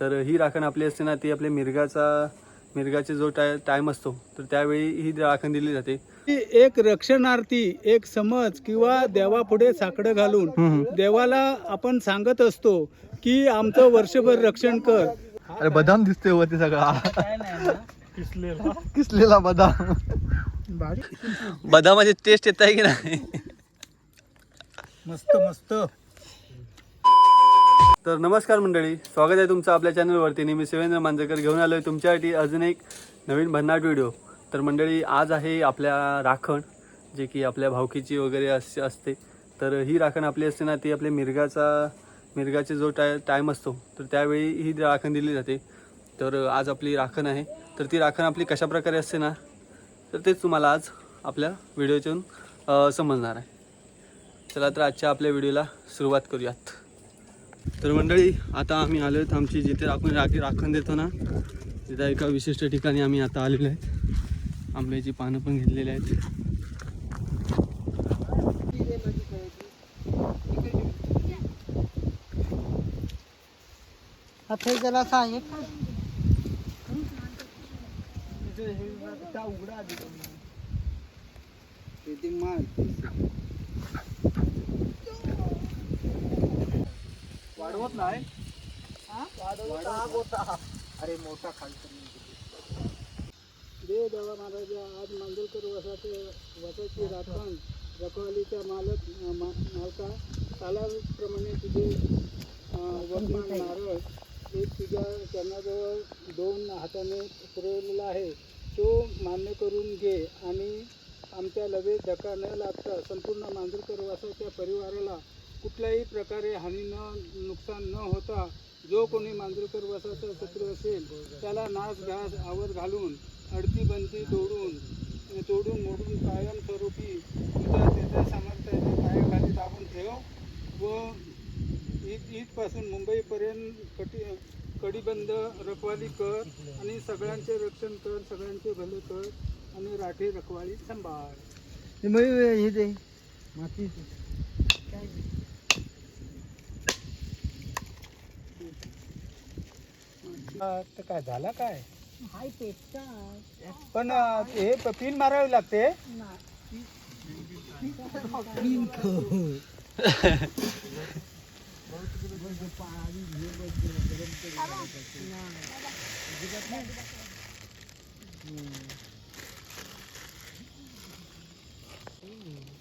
तर ही राखण आपली असते ना ती आपल्या मिरगाचा मिरगाचे जो टाय टाईम असतो तर त्यावेळी ही राखण दिली जाते. एक रक्षणार्थी एक समज किंवा देवापुढे साकडं घालून देवाला आपण सांगत असतो की आमचं वर्षभर रक्षण कर. अरे बदाम दिसतोय वरती सगळा. किसलेला बदाम. बदामाची टेस्ट येत आहे की नाही? मस्त मस्त. तर नमस्कार मंडळी स्वागत आहे तुमचं आपल्या चॅनलवरती. मी शिवेंद्र मांजरकर घेऊन आलो आहे तुमच्यासाठी अजून एक नवीन भन्नाट व्हिडिओ. तर मंडळी आज आहे आपल्या राखण जे की आपल्या भावकीची वगैरे अस असते. तर ही राखण आपली असते ना ती आपल्या मिरगाचा मिरगाचे जो टाय टाईम असतो तर त्यावेळी ही राखण दिली जाते. तर आज आपली राखण आहे. तर ती राखण आपली कशा प्रकारे असते ना तर तेच तुम्हाला आज आपल्या व्हिडिओतून समजणार आहे. चला तर आजच्या आपल्या व्हिडिओला सुरुवात करूयात. तर मंडळी आता आम्ही आलो आहेत आमची जिथे आपण राखी राखण देतो ना तिथं एका विशिष्ट ठिकाणी आम्ही आता आलेलो आहे. आंब्याची पानं पण घेतलेली आहेत. आता त्याला सांग. वाढवत नाही. अरे मोठा खालचा देव देवा महाराजा आज मांजलकर वसाचे वसाची राखण रखवालीच्या मालक मा- मालका कालाप्रमाणे तुझे अं, वरमान नारळ हे तुझ्या चरणाजवळ दोन हाताने पुरवलेला आहे. तो मान्य करून घे आणि आमच्या लवे धक्का न लागता संपूर्ण मांजरकर वसाच्या परिवाराला कुठल्याही प्रकारे हानी न नुकसान न होता जो कोणी मांजरकर वसाचा शत्रू असेल त्याला नाच घास आवर घालून अडती बनती तोडून तोडून मोडून कायमस्वरूपी तुझ्या त्याच्या सामर्थ्याच्या पायाखाली दाबून ठेव व ईद ईदपासून मुंबईपर्यंत कटी कडिबंद रखवाली कर आणि सगळ्यांचे रक्षण कर सगळ्यांचे भले कर आणि राठी रखवाली सांभाळ. हे दे. माती तर काय झाला काय? हाय पेटता पण अं, हे प- पिन मारावी लागते.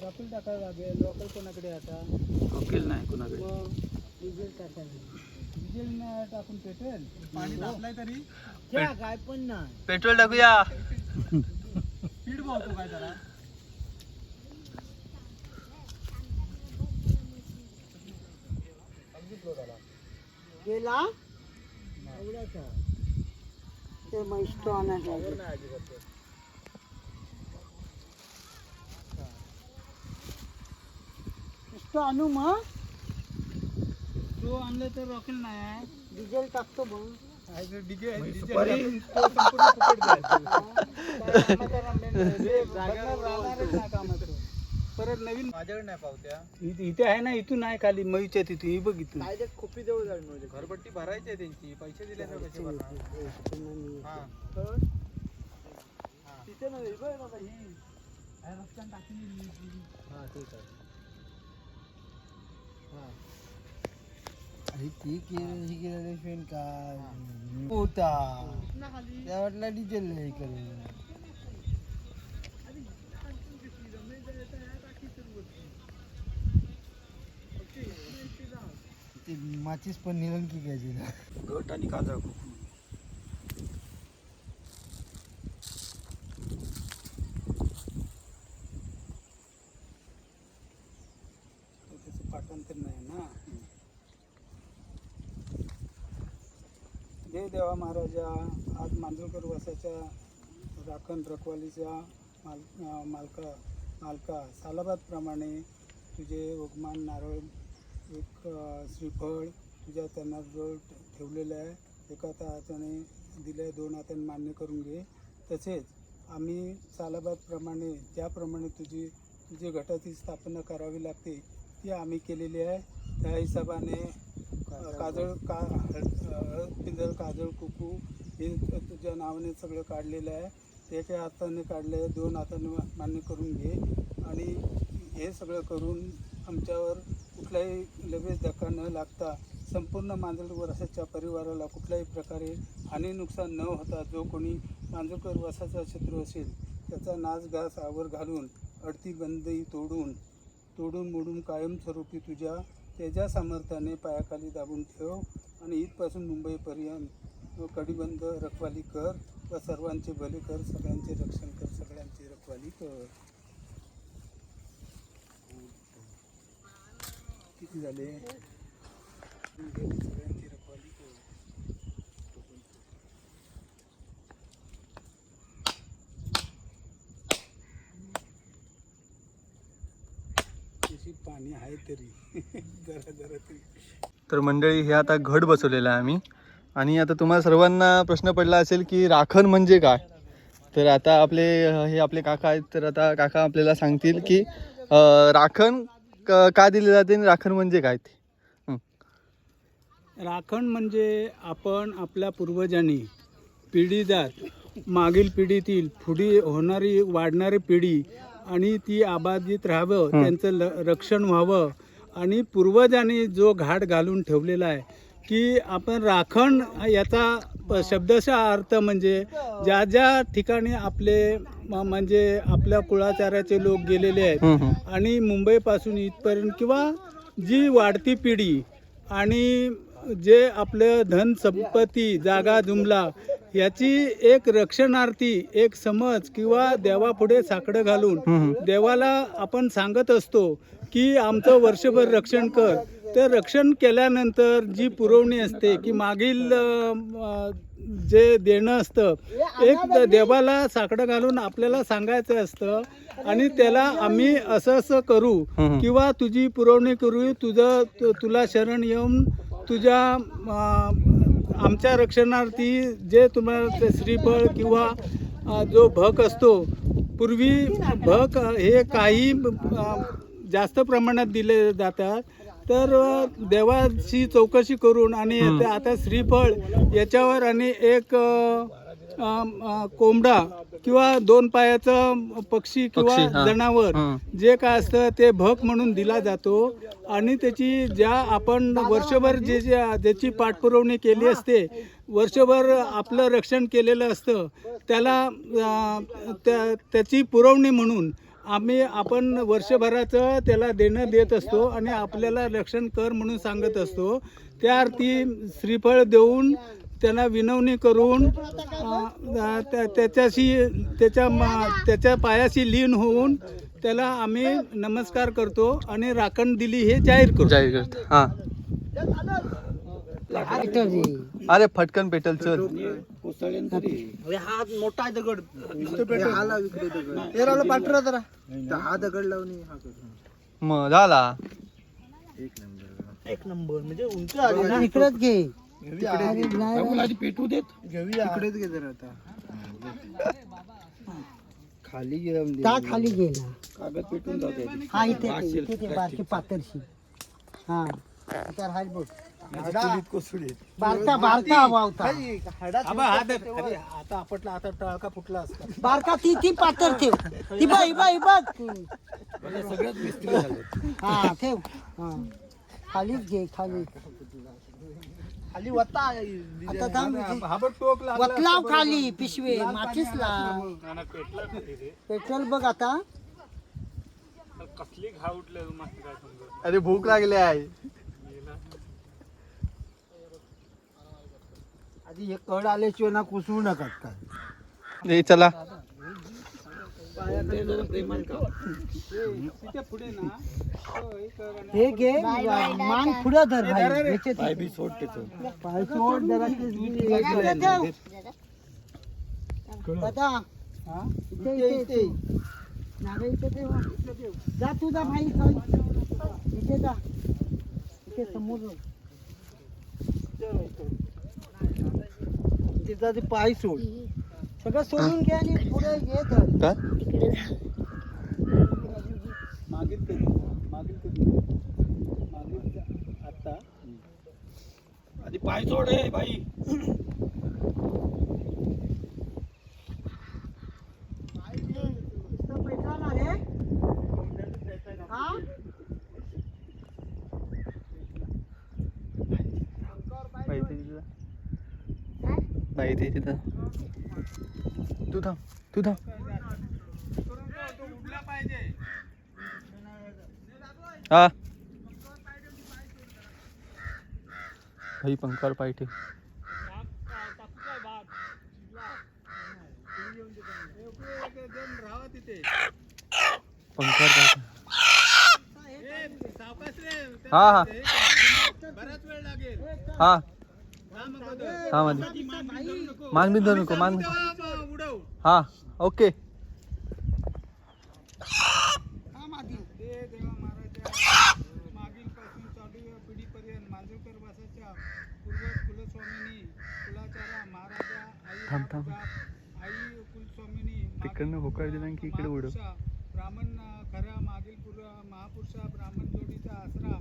लोकल टाकावं लागेल. लोकल कोणाकडे आता? ओके नाही कोणाकडे? मग डिझेल टाकायला. डिझेल न टाकून पेटेल पाणी तापलाय तरी. त्या काय पण नाही. पेट्रोल टाकूया. स्पीड भावतो काय जरा. गेला? एवढाच ते मैस्ट आणायचं नुसतं आणू मग? तो आणलं तर रॉकेल नाही डिझेल टाकतो मग आहे डिझेल आहे, डिझेल टाकून तो संपूर्ण फुकट जाईल. काय कामाचा ना मेन- हे बदनाम राहणारच नाही कामाचं. परत नवीन माझ्याकडे नाही पावत्या इथे आहे ना इथून आहे खाली मयूच्या तिथून ही बघ इथून. डायरेक्ट खोपी जवळ जाईल म्हणजे घरपट्टी भरायची आहे त्यांची पैसे दिल्याशिवाय कसे भरणार? हा. तिथे बघ बाबा ही रस्त्यानं टाकली हा. ठीक आहे. अरे ती केलं ही केलं फेन काय होता त्या वाटला डिझेल हे करेल. ते माचीस पण निघन की घ्यायची ना. गट आणि काजळ त्याचं पाठांतर नाही ना देव देवा महाराजा आज मांजरकर वसाच्या राखण रखवालीच्या माल मालका मालका सालाबादप्रमाणे तुझे ओगमान नारळ एक श्रीफळ तुझ्या त्यांनाजवळ ठेवलेलं आहे. एका हाताने दिलं दोन हाताने मान्य करून घे. तसेच आम्ही सालाबादप्रमाणे ज्याप्रमाणे तुझी तुझी गटाची स्थापना करावी लागते. ती आम्ही केलेली आहे. त्या हिशोबाने काजळ का हळद हळद पिंजळ काजळ कुकू. हे तुझ्या नावाने सगळं काढलेलं आहे. एका हाताने काढलं आहे. दोन हाताने मान्य करून घे. आणि हे सगळं करून आमच्यावर कुठलाही लगेच धक्का न लागता संपूर्ण मांजरकर वसाच्या परिवाराला कुठल्याही प्रकारे हानी नुकसान न होता जो कोणी मांजरकर वसाचा शत्रू असेल त्याचा नाच गास आवर घालून अडती बंदी तोडून तोडून मोडून कायमस्वरूपी तुझ्या त्याच्या सामर्थ्याने पायाखाली दाबून ठेव आणि इथपासून मुंबईपर्यंत कडिबंद रखवाली कर व सर्वांचे भले कर सगळ्यांचे रक्षण कर सगळ्यांची रखवाली कर. किती झाले सगळ्यांची रखवाली कर तशी पाणी आहे तरी. जरा जरा तरी. तर मंडळी हे आता घट बसवलेलं आहे आम्ही. आणि आता तुम्हाला सर्वांना प्रश्न पडला असेल की राखण म्हणजे काय? तर आता आपले हे आपले काका आहेत तर आता काका आपल्याला सांगतील की राखण क- दिले जाते आणि राखण म्हणजे काय ते. राखण म्हणजे आपण आपल्या पूर्वजांनी पिढीजात मागील पिढीतील पुढे होणारी वाढणारी पिढी आणि ती आबादित राहावं. त्यांचं ल रक्षण व्हावं आणि पूर्वजांनी जो घाट घालून ठेवलेला आहे की आपण राखण याचा शब्दशः अर्थ म्हणजे ज्या ज्या ठिकाणी आपले म्हणजे आपल्या कुळाचाराचे लोक गेलेले आहेत. आणि मुंबईपासून इथपर्यंत किंवा जी वाढती पिढी आणि जे आपलं धन संपत्ती जागा जुमला याची एक रक्षणार्थी एक समज किंवा देवापुढे साकडं घालून. देवाला आपण सांगत असतो की आमचं वर्षभर रक्षण कर तर रक्षण केल्यानंतर जी पुरवणी असते की मागील जे देणं असतं एक देवाला साकडं घालून आपल्याला सांगायचं असतं आणि त्याला आम्ही असं असं करू. किंवा तुझी पुरवणी करू तुझं तु- तुला शरण येऊन तुझ्या आमच्या रक्षणार्थी जे तुम्हाला ते श्रीफळ किंवा जो भक असतो पूर्वी भक हे काही जास्त प्रमाणात दिले जातात. तर देवाची चौकशी करून आणि आता श्रीफळ याच्यावर आणि एक कोंबडा किंवा दोन पायाचं पक्षी किंवा पक्षी, हा. जनावर हं. जे काय असतं ते भक म्हणून दिला जातो आणि त्याची ज्या आपण वर्षभर जे जे ज्याची पाठपुरवणी केली असते वर्षभर आपलं रक्षण केलेलं असतं त्याला अं, त्या त्याची पुरवणी म्हणून आम्ही आपण वर्षभराचं त्याला देणं देत असतो आणि आपल्याला रक्षण कर म्हणून सांगत असतो त्या अर्थी श्रीफळ देऊन त्यांना विनवणी करून त्याच्याशी त्याच्या मा- त्याच्या पायाशी लीन होऊन त्याला आम्ही नमस्कार करतो आणि राखण दिली हे जाहीर करतो. जाहीर करत. हा. अरे फटकन पेटल चल. हा मोठा दगड. तेराला पाठरा जरा. हा दगड लावून. मग झाला. एक नंबर. म्हणजे उंच आली ना इकडेच घे. पेटू देत. इकडेच घे जरा आता. खाली त्या खाली गेला? कागद पेटून जाते. हा इथे ते, इथे ते बारकी पातळशी. हा. तर हाय बघ. बारका बारका हवा होता. आता आपटला आता टाळका फुटला असता. बारका ती ती पातळ ठेव. ती बघ ही बघ बघ. हा ठेव. हा. खालीच घे खाली खाली वता आता थांब इथे. हाबट टोक लागला. वतलाव खाली पिशवे माचीस लाव पेट्रोल बघ आता. कसली घा उठले काय समजा अरे भूक लागली आहे. आधी हे कड आल्याशिवाय ना कुसवू नका काय. चला. हे घे मान पुढं धर ते. सोड त्याचं पाय सोड जरा. दादा हा? इथे इथे नारळ इथे जा तू जा भाई चल इथे जा. इथे समोर. तिचा ते पाय सोड. सगळं सोडून घे आणि पुढे घे धर काय? मागील कधी? मागील कधी? मागील आता? आधी पाय सोड रे बाई नुसतं पेटला ना रे हा पाहिजे तिथं पाहिजे तिथं तू थांब तू थांब उडला पाहिजे हा। भाई पंखावर पाय ठेव राहा तिथे पंखावर पाय ठेव सावकाश रे हा हा। बराच वेळ लागेल हा थांब अगोदर. हा मध्ये ती मान बिन धरू नको. मान हा ओके ते देवा महाराजा मागील पासून चालू पिढीपर्यंत मांजरकर वासाच्या पूर्वज कुलस्वामिनी कुलाचारा महाराजा आई थांब, थांब. तिकडनं होकार दिला की इकडे उडव. ब्राह्मण खऱ्या मागील महापुरुषा ब्राह्मण जोडीचा आसरा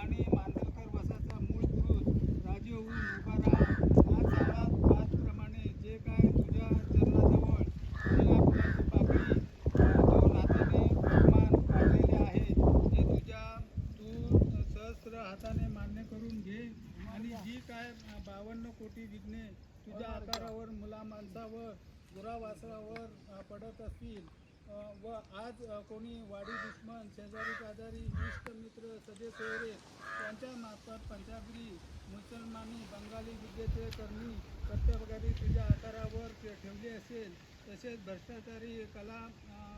आणि मांजरकर वसाचा मूळ पुरुष राजे होऊन उभा राहा आज सालात पाचप्रमाणे जे काय तुझ्या चरणाजवळ तुझ्या फुलाची पाकळी दोन हाताने बहुमान काढलेले आहे ते तुझ्या तू सहस्र हाताने मान्य करून घे आणि जी काय बावन्न कोटी विघ्ने तुझ्या आकारावर मुला माणसावर गुरावासरावर पडत असतील. व आज कोणी वाडी दुश्मन शेजारी पाजारी इष्ट मित्र सदे सोयरे त्यांच्या मार्फत पंजाबी मुसलमानी बंगाली विद्येचे करणी कर्तव्यकारी तुझ्या आकारावर ठेवले असेल. तसेच भ्रष्टाचारी कला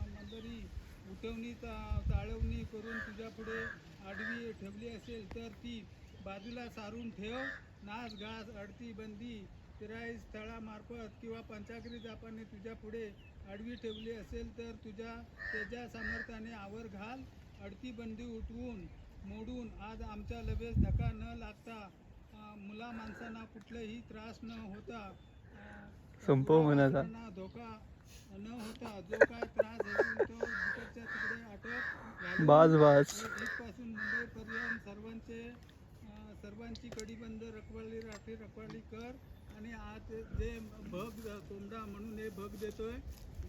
मंडळी उठवणी चा- चाळवणी करून तुझ्या पुढे आडवी ठेवली असेल तर ती बाजूला सारून ठेव. नाच घास अडती बंदी फिराई स्थळामार्फत किंवा पंचाग्री जापाने तुझ्या पुढे आडवी ठेवली असेल तर तुझ्या त्याच्या सामर्थ्याने आवर घाल. अडती बंदी उठवून मोडून आज आमच्या लगेच धक्का न लागता मुला माणसांना कुठलाही त्रास न होता संपव. वासरांना धोका न होता जो काय त्रास असेल तो तिकडे अटक बाज बाज. इथपासून मुंबईपर्यंत सर्वांचे सर्वांची कडिबंद रखवाली राठी रखवाली कर. आणि आज जे भग कोंबडा म्हणून हे भग देतोय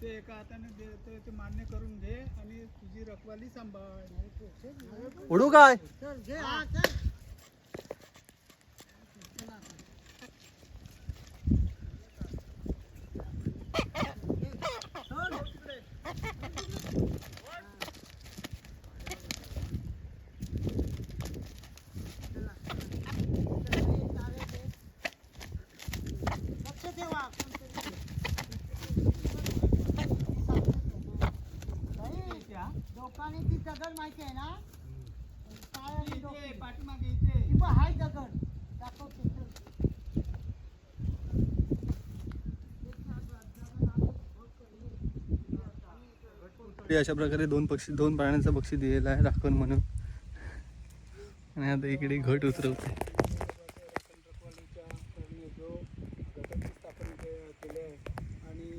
ते एका हाताने देतोय ते मान्य करून घे आणि तुझी रखवाली सांभाळ. उडू काय चल घे हा चल लक्ष ठेवा लोकांनी ती दगड माहिती आहे ना काय आणि इथे डोके. पाठीमागे इथे ती पण हाय दगड दाखवते चल. अशा प्रकारे दोन पक्षी दोन प्राण्यांचा पक्षी दिलेला आहे राखण म्हणून. आणि आता इकडे घट उतरवते. रखवालीच्या जो स्थापन आहे आणि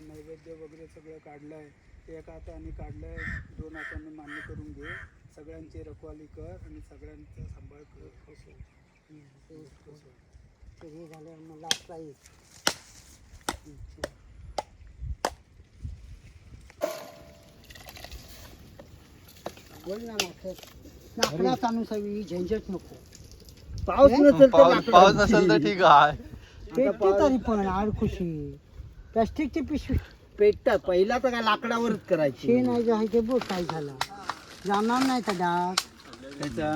नैवेद्य वगैरे सगळं काढलं आहे ते एका हाताने काढलं आहे दोन हाताने मान्य करून घे सगळ्यांची रखवाली कर आणि सगळ्यांचा सांभाळ कर असो ते हे झालं मग बोल ना आणून सगळी झंझट नको पाऊस नसेल तर पाऊस लाकडं पाऊस नसेल तर ठीक आहे. पेटते तरी पण आडकुशी प्लास्टिकची पिशवी पेटतात. पहिला तर काय लाकडावरच करायची. शे नाही जे आहे ते बघ काय झालं? जाणार नाही का डाग? त्याचा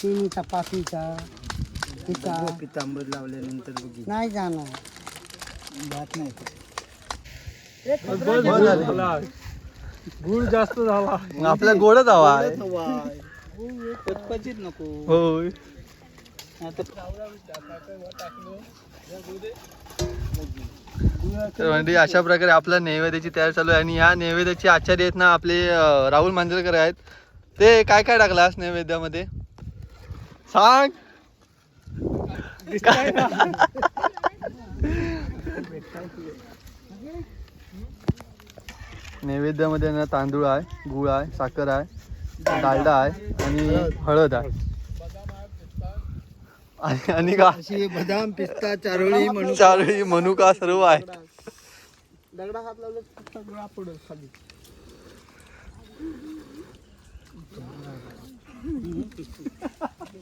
शेणीचा पापीचा तिचा पितांबर लावल्यानंतर बघी नाही जाणार. भात नाही. गुळ जास्त झाला. आपल्या गोडच हवा आहे. पचपचीत नको. होय. तर म्हणजे अशा प्रकारे आपल्या नैवेद्याची तयारी चालू आहे आणि ह्या नैवेद्याचे आचार्य आहेत ना आपले अं, राहुल मांजरेकर आहेत. ते काय काय टाकलास नैवेद्यामध्ये? सांग. नैवेद्यामध्ये ना तांदूळ आहे गुळ आहे साखर आहे डालडा आहे आणि हळद. आहे. आणि आणि का? अशी बदाम पिस्ता चारोळी म्हणून चारळी मनुका सर्व आहे. दगडा हात लावला सगळा पडेल खाली.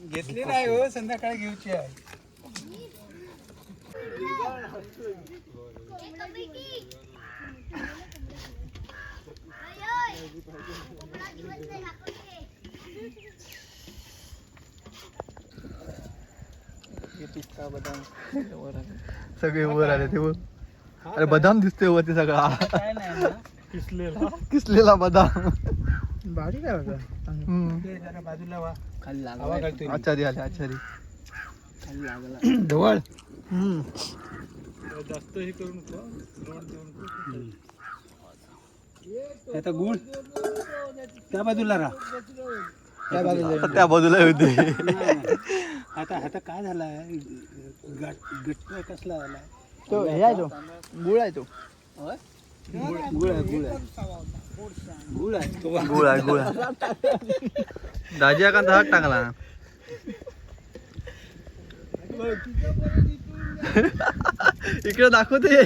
घेतली नाही हो संध्याकाळी घेऊची आहे. पिस्ता बदाम. सगळे वर आले ते वर अरे बदाम दिसतोय वरती सगळा. किसलेला. किसलेला बदाम. भारी काय होता बाजूला वा. खाली. आचारी आले आचारी. ढवळ. हम्म. जास्त हे करू नको. आता गुळ. त्या बाजूला राहा. त्या बाजूला त्या बाजूला. होते आता आता काय झालाय? गट गट्ट कसला झालाय? तो हे आहे तो. गुळ आहे तो. गुळ गुळ आहे गुळ आहे गुळ आहे. तो गुळ आहे गुळ आहे. दाजी का हात टाकला? इकडे दाखवते.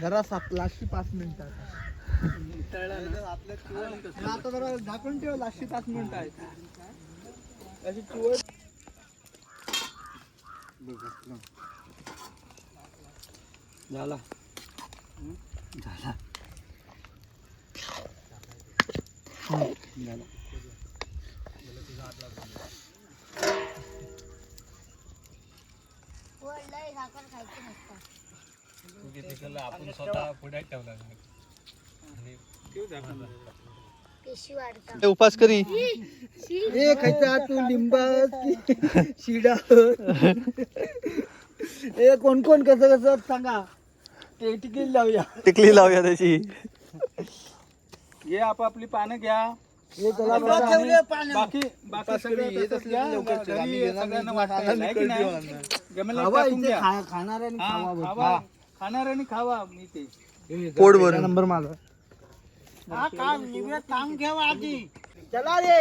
जरा सात लास्टची पाच मिनिटं आता. जरा झाकून ठेव लास्टची पाच मिनिटं आहेत. अशी चिवड झाला. आपण स्वतः पुढ्यात ठेवला उपास करी. ए खायचा तू शिडा ए कोण कोण कसं कसं सांगा. ते तिकीट लावूया. टिकली लावूया त्याची. हे आपापली पानं घ्या. हे बाकी बाकी सगळं येत सगळ्यांना. वाटता करतो गमेला खावा हा, मी ते. पोट पहिला भरून. नंबर माझा. काम घ्यावा आधी. चला रे.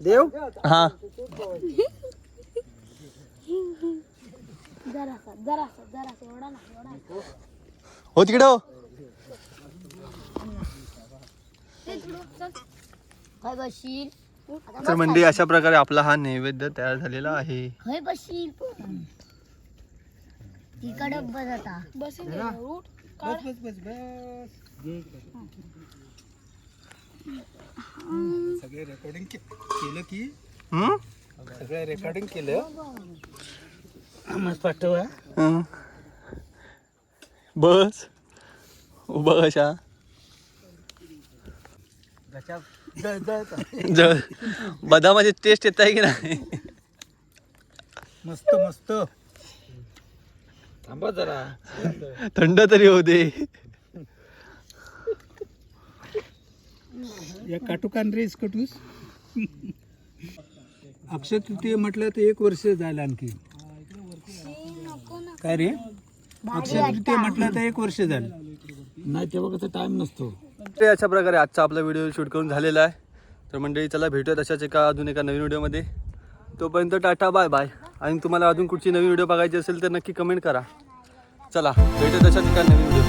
देव? हा. जरासा जरासा जरासा एवढा ना एवढा ना. हो तिकडे हो. ते थोडं चल. खय बसशील तर मंडळी अशा प्रकारे आपला हा नैवेद्य तयार झालेला आहे. खय बसशील तिकडे बस आता. बसेल रे, उठ. काढ. बस बस बस सगळे रेकॉर्डिंग केलं की? हम्म? सगळं रेकॉर्डिंग केलं. मस्त पाठव. बस. उभा कशा जळ बदामाची टेस्ट येत आहे की नाही? मस्त मस्त. थांबा जरा. थंड तरी होते या काटूकान रेस कटूस अक्षय तृतीय म्हटलं तर एक वर्ष झालं आणखी. काय रे? अक्षय तृतीय म्हटलं तर एक वर्ष झालं. नाही तेव्हा कसं टाइम नसतो. ते अशा प्रकारे आजचा आपला व्हिडिओ शूट करून झालेला आहे. तर मंडळी चला भेटूयात अशाच एका अजून एका नवीन व्हिडिओमध्ये तोपर्यंत टाटा बाय बाय आणि तुम्हाला अजून कुठची नवीन व्हिडिओ बघायची असेल तर नक्की कमेंट करा. चला भेटूयात अशाच एका नवीन व्हिडिओ